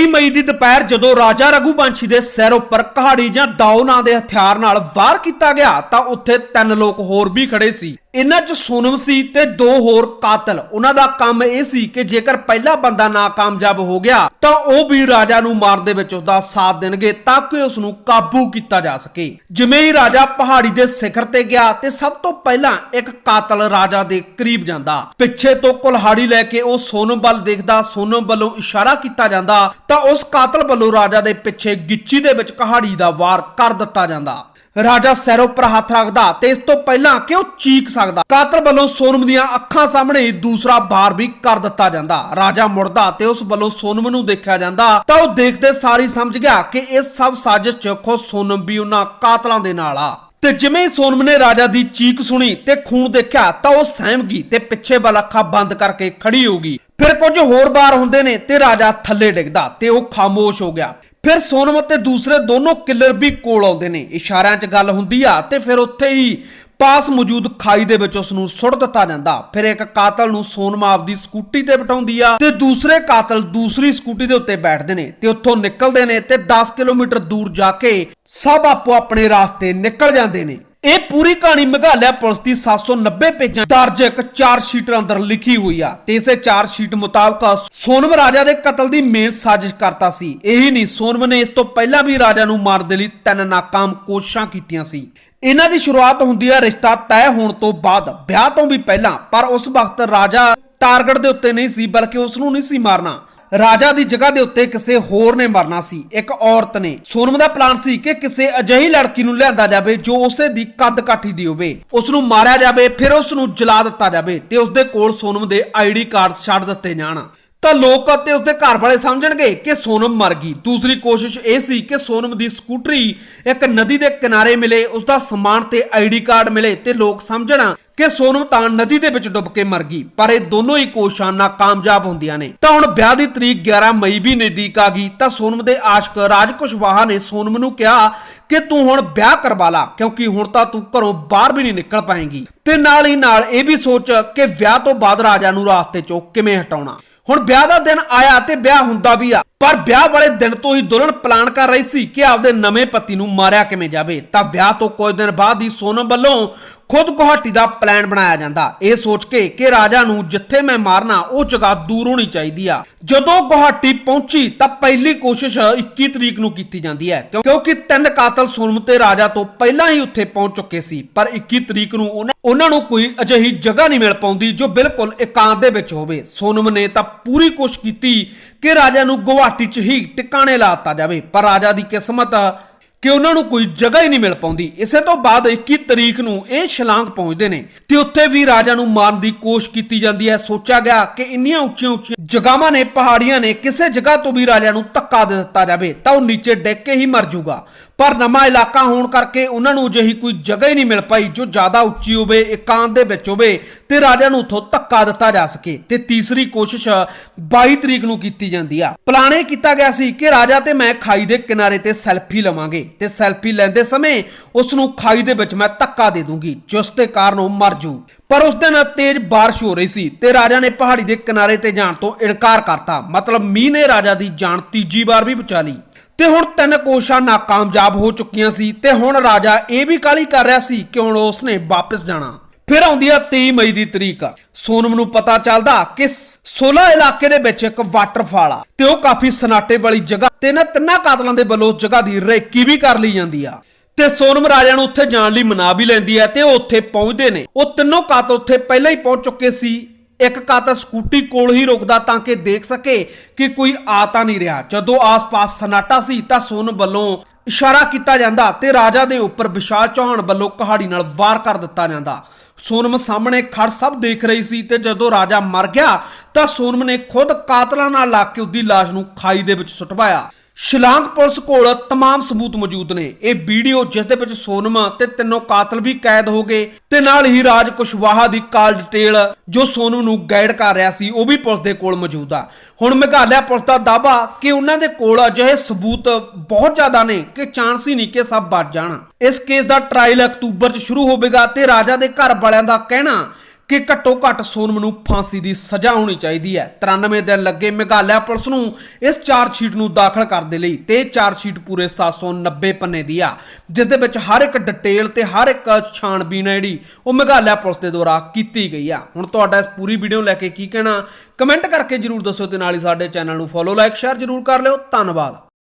23 ਮਈ ਦੀ ਦੁਪਹਿਰ ਜਦੋਂ ਰਾਜਾ ਰਘੂਵੰਸ਼ੀ ਦੇ ਸਿਰ ਉੱਪਰ ਕਹਾੜੀ ਜਾਂ ਦਾਉ ਨਾਂ ਦੇ ਹਥਿਆਰ ਨਾਲ ਵਾਰ ਕੀਤਾ ਗਿਆ ਤਾਂ ਉੱਥੇ ਤਿੰਨ ਲੋਕ ਹੋਰ ਵੀ ਖੜੇ ਸੀ। ਇਹਨਾਂ 'ਚ ਸੋਨਮ ਸੀ ਤੇ ਦੋ ਹੋਰ ਕਾਤਲ। ਉਹਨਾਂ ਦਾ ਕੰਮ ਇਹ ਸੀ ਕਿ ਜੇਕਰ ਪਹਿਲਾ ਬੰਦਾ ਨਾਕਾਮਯਾਬ ਹੋ ਗਿਆ ਤਾਂ ਉਹ ਵੀ ਰਾਜਾ ਨੂੰ ਮਾਰਨ ਦੇ ਵਿੱਚ ਉਸਦਾ ਸਾਥ ਦੇਣਗੇ ਤਾਂ ਕਿ ਉਸ ਨੂੰ ਕਾਬੂ ਕੀਤਾ ਜਾ ਸਕੇ। ਜਿਵੇਂ ਹੀ ਰਾਜਾ ਪਹਾੜੀ ਦੇ ਸਿਖਰ ਤੇ ਗਿਆ ਤੇ ਸਭ ਤੋਂ ਪਹਿਲਾਂ ਇੱਕ ਕਾਤਲ ਰਾਜਾ ਦੇ ਕਰੀਬ ਜਾਂਦਾ। ਪਿੱਛੇ ਤੋਂ ਕੁਲਹਾੜੀ ਲੈ ਕੇ ਉਹ ਸੋਨਮ ਵੱਲ ਦੇਖਦਾ, ਸੋਨਮ ਵੱਲੋਂ ਇਸ਼ਾਰਾ ਕੀਤਾ ਜਾਂਦਾ ਤਾਂ ਉਸ ਕਾਤਲ ਵੱਲੋਂ ਰਾਜਾ ਦੇ ਪਿੱਛੇ ਗਿੱਚੀ ਦੇ ਵਿੱਚ ਕਹਾੜੀ ਦਾ ਵਾਰ ਕਰ ਦਿੱਤਾ ਜਾਂਦਾ। ਰਾਜਾ ਸੈਰੋ ਪਰ ਹੱਥ ਰੱਖਦਾ ਤੇ ਇਸ ਤੋਂ ਪਹਿਲਾਂ ਕਿ ਉਹ ਚੀਕ ਸਕਦਾ? ਕਾਤਲ ਵੱਲੋਂ ਸੋਨਮ ਦੀਆਂ ਅੱਖਾਂ ਸਾਹਮਣੇ ਦੂਸਰਾ ਵਾਰ ਵੀ ਕਰ ਦਿੱਤਾ ਜਾਂਦਾ। ਰਾਜਾ ਮੁੜਦਾ ਤੇ ਉਸ ਵੱਲੋਂ ਸੋਨਮ ਨੂੰ ਦੇਖਿਆ ਜਾਂਦਾ ਤਾਂ ਉਹ ਦੇਖਦੇ ਸਾਰੀ ਸਮਝ ਗਿਆ ਕਿ ਇਹ ਸਭ ਸਾਜ਼ਿਸ਼ ਚ ਖੁਦ ਸੋਨਮ ਵੀ ਉਹਨਾਂ ਕਾਤਲਾਂ ਦੇ ਨਾਲ ਆ। ਤੇ ਜਿਵੇਂ ਸੋਨਮ ਨੇ ਰਾਜਾ ਦੀ ਚੀਕ ਸੁਣੀ ਤੇ ਖੂਨ ਦੇਖਿਆ ਤਾਂ ਉਹ ਸਹਿਮ ਗਈ ਤੇ ਪਿੱਛੇ ਵੱਲ ਅੱਖਾਂ ਬੰਦ ਕਰਕੇ ਖੜੀ ਹੋ ਗਈ। ਫਿਰ ਕੁਝ ਹੋਰ ਬਾਰ ਹੁੰਦੇ ਨੇ ਤੇ ਰਾਜਾ ਥੱਲੇ ਡਿੱਗਦਾ ਤੇ ਉਹ ਖਾਮੋਸ਼ ਹੋ ਗਿਆ। ਫਿਰ ਸੋਨਮ ਅਤੇ ਦੂਸਰੇ ਦੋਨੋਂ ਕਿਲਰ ਵੀ ਕੋਲ ਆਉਂਦੇ ਨੇ। ਇਸ਼ਾਰਿਆਂ 'ਚ ਗੱਲ ਹੁੰਦੀ ਆ ਤੇ ਫਿਰ ਉੱਥੇ ਹੀ ਪਾਸ ਮੌਜੂਦ ਖਾਈ ਦੇ ਵਿੱਚ ਉਸ ਨੂੰ ਸੁੱਟ ਦਿੱਤਾ ਜਾਂਦਾ। ਫਿਰ ਇੱਕ ਕਾਤਲ ਨੂੰ ਸੋਨਮ ਆਪਦੀ ਸਕੂਟੀ ਤੇ ਬਿਠਾਉਂਦੀ ਆ ਤੇ ਦੂਸਰੇ ਕਾਤਲ ਦੂਸਰੀ ਸਕੂਟੀ ਦੇ ਉੱਤੇ ਬੈਠਦੇ ਨੇ ਤੇ ਉੱਥੋਂ ਨਿਕਲਦੇ ਨੇ ਤੇ 10 ਕਿਲੋਮੀਟਰ ਦੂਰ ਜਾ ਕੇ ਸਭ ਆਪੋ ਆਪਣੇ ਰਾਸਤੇ ਨਿਕਲ ਜਾਂਦੇ ਨੇ। ਇਹ ਪੂਰੀ ਕਹਾਣੀ ਮੇਘਾਲਿਆ ਪੁਲਿਸ ਦੀ 790 ਪੇਜਾਂ ਦਰਜ ਇੱਕ ਚਾਰ ਸ਼ੀਟਰ ਅੰਦਰ ਲਿਖੀ ਹੋਈ ਆ ਤੇ ਇਸੇ ਚਾਰ ਸ਼ੀਟ ਮੁਤਾਬਕ ਸੋਨਮ ਰਾਜਾ ਦੇ ਕਤਲ ਦੀ ਮੇਨ ਸਾਜ਼ਿਸ਼ ਕਰਤਾ ਸੀ। ਇਹੀ ਨਹੀਂ, ਸੋਨਮ ਨੇ ਇਸ ਤੋਂ ਪਹਿਲਾਂ ਵੀ ਰਾਜਾ ਨੂੰ ਮਾਰਨ ਦੇ ਲਈ ਤਿੰਨ ਨਾਕਾਮ ਕੋਸ਼ਿਸ਼ਾਂ ਕੀਤੀਆਂ ਸੀ। ਇਹਨਾਂ ਦੀ ਸ਼ੁਰੂਆਤ ਹੁੰਦੀ ਹੈ ਰਿਸ਼ਤਾ ਤੈਅ ਹੋਣ ਤੋਂ ਬਾਅਦ, ਵਿਆਹ ਤੋਂ ਵੀ ਪਹਿਲਾਂ, ਪਰ ਉਸ ਵਕਤ ਰਾਜਾ ਟਾਰਗੇਟ ਦੇ ਉੱਤੇ ਨਹੀਂ ਸੀ, ਬਲਕਿ ਉਸ ਨੂੰ ਨਹੀਂ ਸੀ ਮਾਰਨਾ। ਰਾਜਾ ਦੀ ਜਗ੍ਹਾ ਦੇ ਉੱਤੇ ਕਿਸੇ ਹੋਰ ਨੇ ਮਰਨਾ ਸੀ। ਇੱਕ ਔਰਤ ਨੇ ਸੋਨਮ ਦਾ ਪਲਾਨ ਸੀ ਕਿ ਕਿਸੇ ਅਜਿਹੀ ਲੜਕੀ ਨੂੰ ਲਿਆਂਦਾ ਜਾਵੇ ਜੋ ਉਸੇ ਦੀ ਕੱਦ ਕਾਠੀ ਦੀ ਹੋਵੇ। ਉਸ ਨੂੰ ਮਾਰਿਆ ਜਾਵੇ, ਫਿਰ ਉਸ ਨੂੰ ਜਲਾ ਦਿੱਤਾ ਜਾਵੇ ਤੇ ਉਸ ਦੇ ਕੋਲ ਸੋਨਮ ਦੇ ਆਈਡੀ ਕਾਰਡ ਛੱਡ ਦਿੱਤੇ ਜਾਣ। ਤਾਂ ਲੋਕ ਅਤੇ ਉਸਦੇ ਘਰ ਵਾਲੇ ਸਮਝਣਗੇ ਕਿ ਸੋਨਮ ਮਰ ਗਈ। ਦੂਸਰੀ ਕੋਸ਼ਿਸ਼ ਇਹ ਸੀ ਕਿ ਸੋਨਮ ਦੀ ਸਕੂਟਰੀ ਇੱਕ ਨਦੀ ਦੇ ਕਿਨਾਰੇ ਮਿਲੇ ਉਸ ਦਾ ਸਮਾਨ ਤੇ ਆਈਡੀ ਕਾਰਡ ਮਿਲੇ ਤੇ ਲੋਕ ਸਮਝਣ ਕਿ ਸੋਨਮ ਤਾਂ ਨਦੀ ਦੇ ਵਿੱਚ ਡੁੱਬ ਕੇ ਮਰ ਗਈ। ਪਰ ਇਹ ਦੋਨੋਂ ਹੀ ਕੋਸ਼ਿਸ਼ਾਂ ਨਾਕਾਮਯਾਬ ਹੁੰਦੀਆਂ ਨੇ। ਤਾਂ ਹੁਣ ਵਿਆਹ ਦੀ ਤਰੀਕ 11 ਮਈ ਵੀ ਨਜ਼ਦੀਕ ਆ ਗਈ, ਤਾਂ ਸੋਨਮ ਦੇ ਆਸ਼ਕ ਰਾਜ ਕੁਸ਼ਵਾਹਾ ਨੇ ਸੋਨਮ ਨੂੰ ਕਿਹਾ ਕਿ ਤੂੰ ਹੁਣ ਵਿਆਹ ਕਰਵਾ ਲਾ, ਕਿਉਂਕਿ ਹੁਣ ਤਾਂ ਤੂੰ ਘਰੋਂ ਬਾਹਰ ਵੀ ਨਹੀਂ ਨਿਕਲ ਪਾਏਂਗੀ। ਤੇ ਨਾਲ ਹੀ ਨਾਲ ਇਹ ਵੀ ਸੋਚ ਕਿ ਵਿਆਹ ਤੋਂ ਬਾਅਦ ਰਾਜਾ ਨੂੰ ਰਾਸਤੇ ਚੋਂ ਕਿਵੇਂ ਹਟਾਉਣਾ। ਹੁਣ ਵਿਆਹ ਦਾ ਦਿਨ ਆਇਆ ਤੇ ਵਿਆਹ ਹੁੰਦਾ ਵੀ ਆ। ਪਰ ਵਿਆਹ ਵਾਲੇ ਦਿਨ ਤੋਂ ਹੀ ਦੁਲਹਨ ਪਲਾਨ ਕਰ ਰਹੀ ਸੀ ਕਿ ਆਪਦੇ ਨਵੇਂ ਪਤੀ ਨੂੰ ਮਾਰਿਆ ਕਿਵੇਂ ਜਾਵੇ। ਤਾਂ ਵਿਆਹ ਤੋਂ ਕੁਝ ਦਿਨ ਬਾਅਦ ਹੀ ਸੋਨਮ ਵੱਲੋਂ ਖੁਦ ਗੁਹਾਟੀ ਦਾ ਪਲਾਨ ਬਣਾਇਆ ਜਾਂਦਾ। ਇਹ ਸੋਚ ਕੇ ਕਿ ਰਾਜਾ ਨੂੰ ਜਿੱਥੇ ਮੈਂ ਮਾਰਨਾ, ਉਹ ਜਗ੍ਹਾ ਦੂਰ ਹੋਣੀ ਚਾਹੀਦੀ ਆ। ਜਦੋਂ ਗੁਹਾਟੀ ਪਹੁੰਚੀ, ਤਾਂ ਪਹਿਲੀ ਕੋਸ਼ਿਸ਼ 21 ਤਰੀਕ ਨੂੰ ਕੀਤੀ ਜਾਂਦੀ ਹੈ। ਕਿਉਂਕਿ ਤਿੰਨ ਕਾਤਲ ਸੋਨਮ ਤੇ ਰਾਜਾ ਤੋਂ ਪਹਿਲਾਂ ਹੀ ਉੱਥੇ ਪਹੁੰਚ ਚੁੱਕੇ ਸੀ। ਪਰ 21 ਤਰੀਕ ਨੂੰ ਉਹਨਾਂ ਉਹਨਾਂ ਨੂੰ ਕੋਈ ਅਜਿਹੀ ਜਗ੍ਹਾ ਨਹੀਂ ਮਿਲ ਪਾਉਂਦੀ ਜੋ ਬਿਲਕੁਲ ਇਕਾਂਤ ਦੇ ਵਿੱਚ ਹੋਵੇ। ਸੋਨਮ ਨੇ ਤਾਂ ਪੂਰੀ ਕੋਸ਼ਿਸ਼ ਕੀਤੀ ਕਿ ਰਾਜਾ ਨੂੰ ਗੁਹਾਟੀ 'ਚ ਹੀ ਟਿਕਾਣੇ ਲਾਤਾ ਜਾਵੇ। ਪਰ ਰਾਜਾ ਦੀ ਕਿਸਮਤ ਕਿ ਉਹਨਾਂ ਨੂੰ ਕੋਈ ਜਗ੍ਹਾ ਹੀ ਨਹੀਂ ਮਿਲ ਪਾਉਂਦੀ। ਇਸੇ ਤੋਂ ਬਾਅਦ 21 ਤਰੀਕ ਨੂੰ ਇਹ ਸ਼ਿਲਾਂਗ ਪਹੁੰਚਦੇ ਨੇ ਤੇ ਉੱਥੇ ਵੀ ਰਾਜਾ ਨੂੰ ਮਾਰਨ ਦੀ ਕੋਸ਼ਿਸ਼ ਕੀਤੀ ਜਾਂਦੀ ਹੈ। ਸੋਚਿਆ ਗਿਆ ਕਿ ਇੰਨੀਆਂ ਉੱਚੀਆਂ ਉੱਚੀਆਂ ਜਗ੍ਹਾਵਾਂ ਨੇ, ਪਹਾੜੀਆਂ ਨੇ, ਕਿਸੇ ਜਗ੍ਹਾ ਤੋਂ ਵੀ ਰਾਜਾ ਨੂੰ ਧੱਕਾ ਦੇ ਦਿੱਤਾ ਜਾਵੇ ਤਾਂ ਉਹ ਨੀਚੇ ਡਿੱਗ ਕੇ ਹੀ ਮਰ ਜਾਊਗਾ। ਪਰ ਨਵਾਂ ਇਲਾਕਾ ਹੋਣ ਕਰਕੇ ਉਹਨਾਂ ਨੂੰ ਅਜਿਹੀ ਕੋਈ ਜਗ੍ਹਾ ਹੀ ਨਹੀਂ ਮਿਲ ਪਾਈ ਜੋ ਜ਼ਿਆਦਾ ਉੱਚੀ ਹੋਵੇ, ਇਕਾਂਤ ਦੇ ਵਿੱਚ ਹੋਵੇ ਤੇ ਰਾਜਾ ਨੂੰ ਉੱਥੋਂ ਧੱਕਾ ਦਿੱਤਾ ਜਾ ਸਕੇ। ਤੇ ਤੀਸਰੀ ਕੋਸ਼ਿਸ਼ 22 ਤਰੀਕ ਨੂੰ ਕੀਤੀ ਜਾਂਦੀ ਆ। ਪਲਾਨ ਇਹ ਕੀਤਾ ਗਿਆ ਸੀ ਕਿ ਰਾਜਾ ਤੇ ਮੈਂ ਖਾਈ ਦੇ ਕਿਨਾਰੇ ਤੇ ਸੈਲਫੀ ਲਵਾਂਗੇ। ਤੇ ਸੈਲਫੀ ਲੈਂਦੇ ਸਮੇਂ ਉਸ ਨੂੰ ਖਾਈ ਦੇ ਵਿੱਚ ਮੈਂ ਧੱਕਾ ਦੇ ਦੂੰਗੀ, ਜਿਸ ਦੇ ਕਾਰਨ ਉਹ ਮਰ ਜੂ। ਪਰ ਉਸ ਦਿਨ ਤੇਜ਼ ਬਾਰਿਸ਼ ਹੋ ਰਹੀ ਸੀ ਤੇ ਰਾਜਾ ਨੇ ਪਹਾੜੀ ਦੇ ਕਿਨਾਰੇ ਤੇ ਜਾਣ ਤੋਂ ਇਨਕਾਰ ਕਰਤਾ। ਮਤਲਬ ਮੀਂਹ ਨੇ ਰਾਜਾ ਦੀ ਜਾਨ ਤੀਜੀ ਵਾਰ ਵੀ ਬਚਾ ਲਈ। ਤੇ ਹੁਣ ਤਿੰਨ ਕੋਸ਼ਿਸ਼ਾਂ ਨਾਕਾਮਯਾਬ ਹੋ ਚੁੱਕੀਆਂ ਸੀ ਤੇ ਹੁਣ ਰਾਜਾ ਇਹ ਵੀ ਕਾਲੀ ਕਰ ਰਿਹਾ ਸੀ ਕਿ ਹੁਣ ਉਸਨੇ ਵਾਪਸ ਜਾਣਾ। ਫਿਰ ਆਉਂਦੀ ਆ 23 ਮਈ ਦੀ ਤਰੀਕ। ਸੋਨਮ ਨੂੰ ਪਤਾ ਚੱਲਦਾ ਕਿ 16 ਇਲਾਕੇ ਦੇ ਵਿੱਚ ਇੱਕ ਵਾਟਰਫਾਲ ਆ ਤੇ ਉਹ ਕਾਫੀ ਸਨਾਟੇ ਵਾਲੀ ਜਗ੍ਹਾ ਤੇ ਇਹਨਾਂ ਤਿੰਨਾਂ ਕਾਤਲਾਂ ਦੇ ਵੱਲੋਂ ਜਗ੍ਹਾ ਦੀ ਰੇਕੀ ਵੀ ਕਰ ਲਈ ਜਾਂਦੀ ਆ। ਤੇ ਸੋਨਮ ਰਾਜਾ ਨੂੰ ਉੱਥੇ ਜਾਣ ਲਈ ਮਨਾ ਵੀ ਲੈਂਦੀ ਹੈ ਤੇ ਉਹ ਉੱਥੇ ਪਹੁੰਚਦੇ ਨੇ। ਉਹ ਤਿੰਨੋਂ ਕਾਤਲ ਉੱਥੇ ਪਹਿਲਾਂ ਹੀ ਪਹੁੰਚ ਚੁੱਕੇ ਸੀ। ਇੱਕ ਕਾਤਲ ਸਕੂਟੀ ਕੋਲ ਹੀ ਰੁਕਦਾ ਤਾਂ ਕਿ ਦੇਖ ਸਕੇ ਕਿ ਕੋਈ ਆ ਤਾਂ ਨਹੀਂ ਰਿਹਾ। ਜਦੋਂ ਆਸ-ਪਾਸ ਸਨਾਟਾ ਸੀ ਤਾਂ ਸੋਨਮ ਵੱਲੋਂ ਇਸ਼ਾਰਾ ਕੀਤਾ ਜਾਂਦਾ ਤੇ ਰਾਜਾ ਦੇ ਉੱਪਰ ਵਿਸ਼ਾਲ ਚੌਹਾਨ ਵੱਲੋਂ ਕਹਾੜੀ ਨਾਲ ਵਾਰ ਕਰ ਦਿੱਤਾ ਜਾਂਦਾ। ਸੋਨਮ ਸਾਹਮਣੇ ਖੜ ਸਭ ਦੇਖ ਰਹੀ ਸੀ ਤੇ ਜਦੋਂ ਰਾਜਾ ਮਰ ਗਿਆ ਤਾਂ ਸੋਨਮ ਨੇ ਖੁਦ ਕਾਤਲਾਂ ਨਾਲ ਲਾ ਕੇ ਉਸਦੀ ਲਾਸ਼ ਨੂੰ ਖਾਈ ਦੇ ਵਿੱਚ ਸੁੱਟਵਾਇਆ। ਸ਼ਿਲਾਂਗ ਪੁਲਿਸ ਕੋਲ तमाम ਸਬੂਤ ਮੌਜੂਦ ਨੇ ਇਹ ਵੀਡੀਓ ਜਿਸ ਦੇ ਵਿੱਚ ਸੋਨਮ ਤੇ ਤਿੰਨੋਂ ਕਾਤਲ ਵੀ ਕੈਦ ਹੋ ਗਏ ਤੇ ਨਾਲ ਹੀ ਰਾਜ ਕੁਸ਼ਵਾਹਾ ਦੀ ਕਾਲ ਡਿਟੇਲ ਜੋ ਸੋਨਮ ਨੂੰ ਗਾਈਡ ਕਰ ਰਿਹਾ ਸੀ ਉਹ ਵੀ ਪੁਲਿਸ ਦੇ ਕੋਲ ਮੌਜੂਦ ਆ ਹੁਣ ਮੇਘਾਲਿਆ ਪੁਲਿਸ ਦਾ ਦਾਅਵਾ ਕਿ ਉਹਨਾਂ ਦੇ ਕੋਲ ਅਜਿਹੇ ਸਬੂਤ ਬਹੁਤ ਜ਼ਿਆਦਾ ਨੇ ਕਿ ਚਾਂਸ ਹੀ ਨਹੀਂ ਕਿ ਸਭ ਬਚ ਜਾਣ ਇਸ ਕੇਸ ਦਾ ਟ੍ਰਾਇਲ ਅਕਤੂਬਰ 'ਚ ਸ਼ੁਰੂ ਹੋਵੇਗਾ ਤੇ ਰਾਜਾ ਦੇ ਘਰ ਵਾਲਿਆਂ ਦਾ ਕਹਿਣਾ ਕਿ ਘੱਟੋ ਘੱਟ ਸੋਨਮ ਨੂੰ ਫਾਂਸੀ ਦੀ ਸਜ਼ਾ ਹੋਣੀ ਚਾਹੀਦੀ ਹੈ। 93 ਦਿਨ ਲੱਗੇ ਮੇਘਾਲਿਆ ਪੁਲਿਸ ਨੂੰ ਇਸ ਚਾਰਜ ਸ਼ੀਟ ਨੂੰ ਦਾਖਲ ਕਰਨ ਦੇ ਲਈ ਤੇ ਇਹ ਚਾਰਜ ਸ਼ੀਟ ਪੂਰੇ 790 ਪੰਨੇ ਦੀ ਆ। ਜਿਸ ਦੇ ਵਿੱਚ ਹਰ ਇੱਕ ਡਿਟੇਲ ਤੇ ਹਰ ਇੱਕ ਛਾਣਬੀਨ ਹੈ ਜਿਹੜੀ ਉਹ ਮੇਘਾਲਿਆ ਪੁਲਿਸ ਦੇ ਦੁਆਰਾ ਕੀਤੀ ਗਈ ਆ। ਹੁਣ ਤੁਹਾਡਾ ਇਸ ਪੂਰੀ ਵੀਡੀਓ ਲੈ ਕੇ ਕੀ ਕਹਿਣਾ? ਕਮੈਂਟ ਕਰਕੇ ਜਰੂਰ ਦੱਸਿਓ ਤੇ ਨਾਲ ਹੀ ਸਾਡੇ ਚੈਨਲ ਨੂੰ ਫੋਲੋ, ਲਾਈਕ, ਸ਼ੇਅਰ ਜਰੂਰ ਕਰ ਲਿਓ। ਧੰਨਵਾਦ।